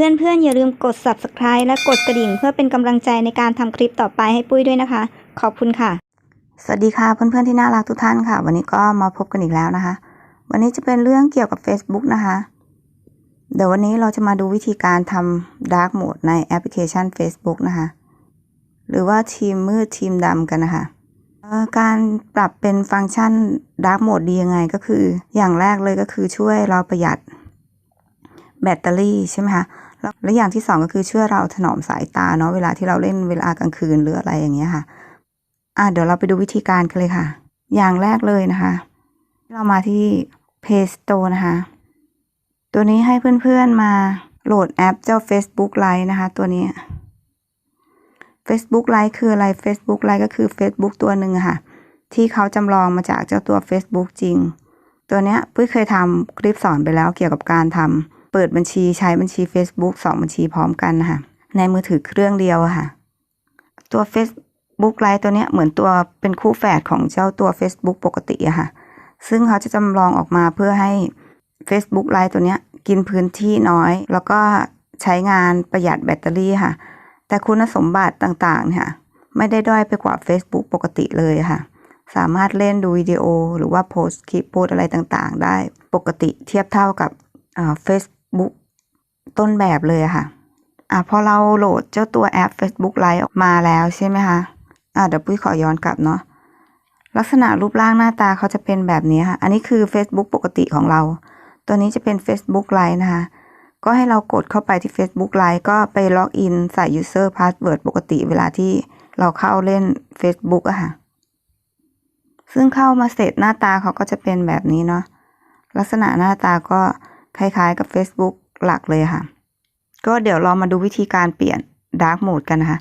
พื่อนๆอย่าลืมกด subscribe และกดกระดิ่ง เพื่อเป็นกำลังใจในการทำคลิปต่อไปให้ปุ้ยด้วยนะคะ ขอบคุณค่ะ สวัสดีค่ะเพื่อนๆที่น่ารักทุกท่านค่ะ วันนี้ก็มาพบกันอีกแล้วนะคะ วันนี้จะเป็นเรื่องเกี่ยวกับ Facebook นะคะ เดี๋ยววันนี้เราจะมาดูวิธีการทำ Dark Mode ในแอปพลิเคชัน Facebook นะคะ หรือว่าทีมมืดทีมดำกันนะคะการปรับเป็นฟังก์ชัน Dark Mode ดียังไงก็คือ อย่างแรกเลยก็คือช่วยเราประหยัดแบตเตอรี่ใช่ไหมคะ แล้วและอย่างที่สองก็คือช่วยเราถนอมสายตาเนาะเวลาที่เราเล่นเวลากลางคืนหรืออะไรอย่างเงี้ยค่ะ อะเดี๋ยวเราไปดูวิธีการกันเลยค่ะ อย่างแรกเลยนะคะ เรามาที่ Play Store นะคะ ตัวนี้ให้เพื่อนๆมาโหลดแอปเจ้า Facebook Lite นะคะ ตัวนี้ Facebook Lite คืออะไร Facebook Lite ก็คือ Facebook ตัวหนึ่งค่ะ ที่เขาจำลองมาจากเจ้าตัว Facebook จริง ตัวเนี้ยปุ้ยเคยทำคลิปสอนไปแล้วเกี่ยวกับการทำ เปิดบัญชีใช้บัญชี Facebook สองบัญชีพร้อมกันนะคะในมือถือเครื่องเดียวค่ะ ตัว Facebook Lite ตัวเนี้ยเหมือนตัวเป็นคู่แฝดของเจ้าตัว Facebook ปกติอะค่ะ ซึ่งเขาจะจำลองออกมาเพื่อให้ Facebook Lite ตัวเนี้ยกินพื้นที่น้อย แล้วก็ใช้งานประหยัดแบตเตอรี่ค่ะ แต่คุณสมบัติต่างๆเนี่ยไม่ได้ด้อยไปกว่า Facebook ปกติเลยค่ะ สามารถเล่นดูวิดีโอ หรือว่าโพสคลิปโพสอะไรต่างๆ ได้ปกติเทียบเท่ากับอ่า Facebook ต้นแบบเลยค่ะ อะพอเราโหลดเจ้าตัวแอป Facebook Lite ออกมาแล้วใช่ไหมคะ อะเดี๋ยวปุ้ยขอย้อนกลับเนาะ ลักษณะรูปร่างหน้าตาเขาจะเป็นแบบนี้ค่ะ อันนี้คือ Facebook ปกติของเรา ตัวนี้จะเป็น Facebook Lite นะคะ ก็ให้เรากดเข้าไปที่ Facebook Lite ก็ไปล็อกอินใส่ user password ปกติเวลาที่เราเข้าเล่น Facebook อะค่ะ ซึ่งเข้ามาเสร็จหน้าตาเขาก็จะเป็นแบบนี้เนาะ ลักษณะหน้าตาก็ คล้ายๆกับ Facebook หลักเลยค่ะ ก็เดี๋ยวเรามาดูวิธีการเปลี่ยน Dark Mode กันนะคะ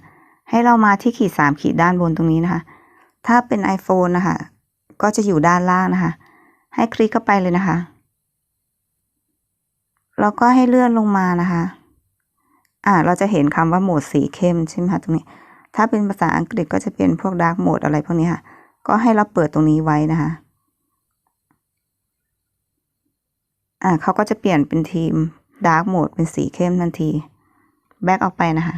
ให้เรามาที่ขีดสามขีดด้านบนตรงนี้นะคะ ถ้าเป็น iPhone นะคะ ก็จะอยู่ด้านล่างนะคะ ให้คลิกเข้าไปเลยนะคะ แล้วก็ให้เลื่อนลงมานะคะ อ่า เราจะเห็นคำว่าโหมดสีเข้มใช่ไหมคะตรงนี้ ถ้าเป็นภาษาอังกฤษก็จะเป็นพวก Dark Mode อะไรพวกนี้ค่ะ ก็ให้เราเปิดตรงนี้ไว้นะคะ อ่าเขาก็จะเปลี่ยนเป็นทีม Dark Mode เป็นสีเข้มทันที แบ็กออกไปนะคะ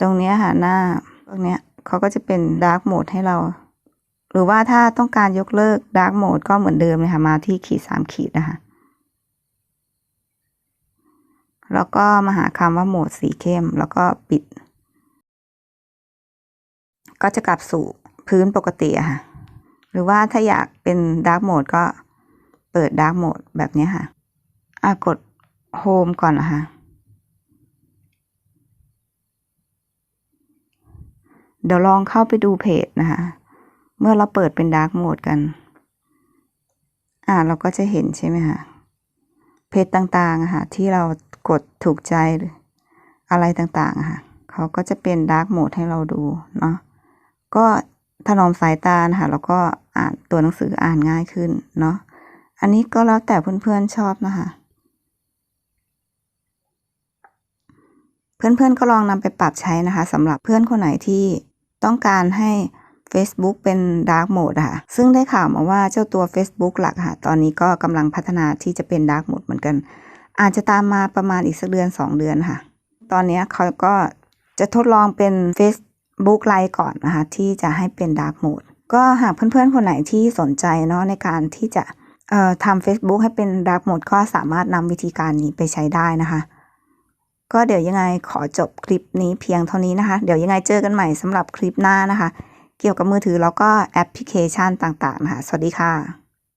ตรงนี้ค่ะหน้าตรงเนี้ยเขาก็จะเป็น Dark Mode ให้เรา หรือว่าถ้าต้องการยกเลิก Dark Mode ก็เหมือนเดิมเลยค่ะ มาที่ขีดสามขีดนะคะ แล้วก็มาหาคำว่าโหมดสีเข้มแล้วก็ปิด ก็จะกลับสู่พื้นปกติอะค่ะ หรือว่าถ้าอยากเป็นดาร์กโหมดก็เปิดดาร์กโหมดแบบนี้ค่ะอะกดโฮมก่อนนะคะเดี๋ยวลองเข้าไปดูเพจนะคะ เมื่อเราเปิดเป็นดาร์กโหมดกัน อ่าเราก็จะเห็นใช่ไหมคะเพจต่างๆค่ะที่เรากดถูกใจหรืออะไรต่างๆค่ะ เขาก็จะเป็นดาร์กโหมดให้เราดูเนาะก็ ถนอมสายตานะคะแล้วก็อ่านตัวหนังสืออ่านง่ายขึ้นเนาะอันนี้ก็แล้วแต่เพื่อนๆชอบนะคะ เพื่อนๆก็ลองนำไปปรับใช้นะคะสำหรับเพื่อนคนไหนที่ต้องการให้ Facebook เป็น Dark Mode ค่ะ ซึ่งได้ข่าวมาว่าเจ้าตัว Facebook หลักค่ะ ตอนนี้ก็กำลังพัฒนาที่จะเป็น Dark Mode เหมือนกัน อาจจะตามมาประมาณอีกสักเดือน 2 เดือนค่ะ ตอนนี้เขาก็จะทดลองเป็น Face Lite ก่อนนะคะ ที่จะให้เป็น Dark Mode ก็หากเพื่อนๆ คนไหนที่สนใจเนาะในการที่จะทำ Facebook ให้เป็น Dark Mode ก็สามารถนำวิธีการนี้ไปใช้ได้นะคะ ก็เดี๋ยวยังไงขอจบคลิปนี้เพียงเท่านี้นะคะ เดี๋ยวยังไงเจอกันใหม่สำหรับคลิปหน้านะคะ เกี่ยวกับมือถือแล้วก็แอปพลิเคชันต่างๆนะคะ สวัสดีค่ะ